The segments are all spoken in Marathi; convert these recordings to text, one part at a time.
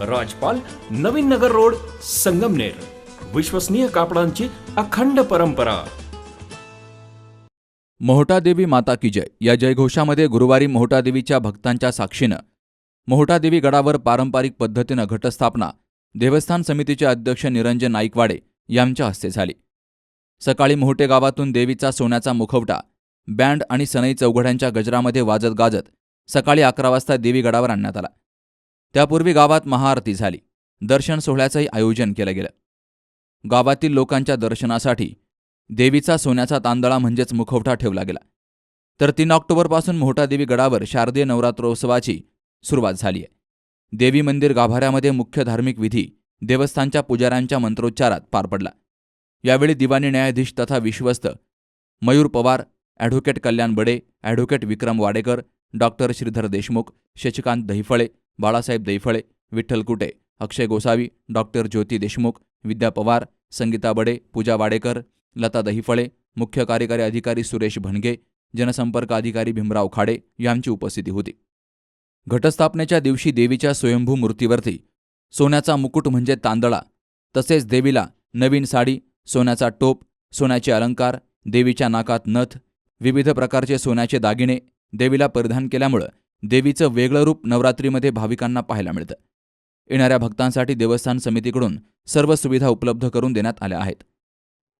राजपाल नवीन नगर रोड संगमनेर. विश्वसनीय कापडांची अखंड परंपरा. मोहटादेवी माता की जय. या जयघोषामध्ये गुरुवारी मोहटादेवीच्या भक्तांच्या साक्षीनं मोहटादेवी गडावर पारंपरिक पद्धतीनं घटस्थापना देवस्थान समितीचे अध्यक्ष निरंजन नाईकवाडे यांच्या हस्ते झाली. सकाळी मोहटे गावातून देवीचा सोन्याचा मुखवटा बँड आणि सनई चौघड्यांच्या गजरामध्ये वाजत गाजत सकाळी अकरा वाजता देवी गडावर आणण्यात आला. त्यापूर्वी गावात महाआरती झाली. दर्शन सोहळ्याचंही आयोजन केलं गेलं. गावातील लोकांच्या दर्शनासाठी देवीचा सोन्याचा तांदळा म्हणजेच मुखवटा ठेवला गेला. तर तीन ऑक्टोबरपासून मोहटादेवी गडावर शारदीय नवरात्रोत्सवाची सुरुवात झाली आहे. देवी मंदिर गाभाऱ्यामध्ये मुख्य धार्मिक विधी देवस्थानच्या पुजाऱ्यांच्या मंत्रोच्चारात पार पडला. यावेळी दिवाणी न्यायाधीश तथा विश्वस्त Mayur Pawar advocate Kalyan Bade advocate Vikram Wadekar doctor Shridhar Deshmukh Shashikant Dahiphale Balasaheb Daiphale Vitthal Kute Akshay Gosavi doctor Jyoti Deshmukh Vidya Pawar Sangeeta Bade Pooja Wadekar Lata Dahiphale मुख्य कार्यकारी अधिकारी सुरेश भणगे जनसंपर्क अधिकारी भीमराव खाडे यांची उपस्थिती होती. घटस्थापनेच्या दिवशी देवीच्या स्वयंभू मूर्तीवरती सोन्याचा मुकुट म्हणजे तांदळा तसेच देवीला नवीन साडी सोन्याचा टोप सोन्याचे अलंकार देवीच्या नाकात नथ विविध प्रकारचे सोन्याचे दागिने देवीला परिधान केल्यामुळं देवीचं वेगळं रूप नवरात्रीमध्ये भाविकांना पाहायला मिळतं. येणाऱ्या भक्तांसाठी देवस्थान समितीकडून सर्व सुविधा उपलब्ध करून देण्यात आल्या आहेत.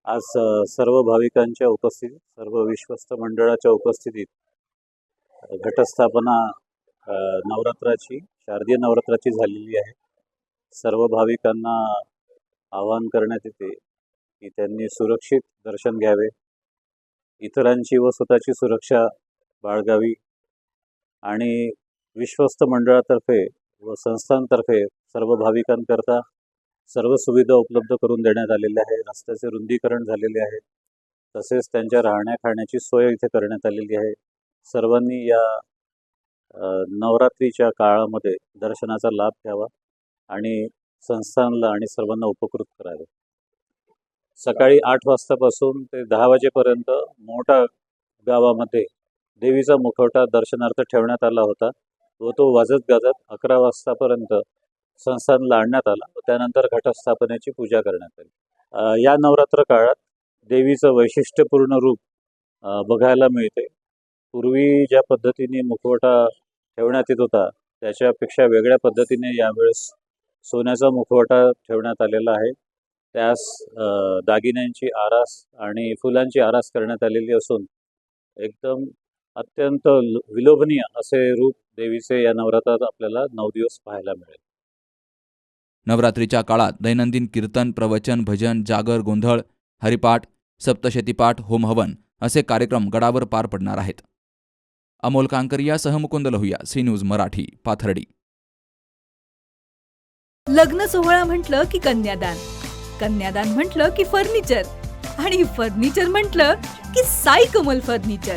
आज सर्व भाविकांच्या उपस्थितीत सर्व विश्वस्त मंडळाच्या उपस्थितीत घटस्थापना नवरात्राची शारदीय नवरात्राची झालेली आहे. सर्व भाविकांना आवाहन करण्यात येते की त्यांनी सुरक्षित दर्शन घ्यावे. इतरांची व स्वतःची सुरक्षा बाळगावी. आणि विश्वस्त मंडळातर्फे व संस्थांतर्फे सर्व भाविकांकरता सर्व सुविधा उपलब्ध करून देण्यात आलेल्या आहे रस्त्याचे रुंदीकरण झालेले आहे. तसेच त्यांच्या राहण्या खाण्याची सोय इथे करण्यात आलेली आहे. सर्वांनी या नवरात्रीच्या काळामध्ये दर्शनाचा लाभ घ्यावा आणि संस्थानला आणि सर्वांना उपकृत करावे. सकाळी आठ वाजतापासून ते दहा वाजेपर्यंत मोठा गावामध्ये देवीचा मुखवटा दर्शनार्थ ठेवण्यात आला होता व तो वाजत गाजत अकरा वाजतापर्यंत संस्थानला आणण्यात आला व त्यानंतर घटस्थापनेची पूजा करण्यात आली. या नवरात्र काळात देवीचं वैशिष्ट्यपूर्ण रूप बघायला मिळते. पूर्वी ज्या पद्धतीने मुखवटा ठेवण्यात येत होता त्याच्यापेक्षा वेगळ्या पद्धतीने यावेळेस सोन्याचा मुखवटा ठेवण्यात आलेला आहे. त्यास दागिन्यांची आरास आणि फुलांची आरास करण्यात आलेली असून एकदम अत्यंत विलोभनीय असे रूप देवीचे या नवरात्रात आपल्याला नऊ दिवस पाहायला मिळेल. नवरात्रीच्या काळात दैनंदिन कीर्तन प्रवचन भजन जागर गोंधळ हरिपाठ सप्तशतीपाठ होम हवन असे कार्यक्रम गडावर पार पडणार आहेत. अमोल कांकरियासह मुकुंद लोहिया सी न्यूज मराठी पाथर्डी. लग्न सोहळा म्हटलं की कन्यादान कन्यादान म्हटलं की फर्निचर आणि फर्निचर म्हटलं की साई कमल फर्निचर.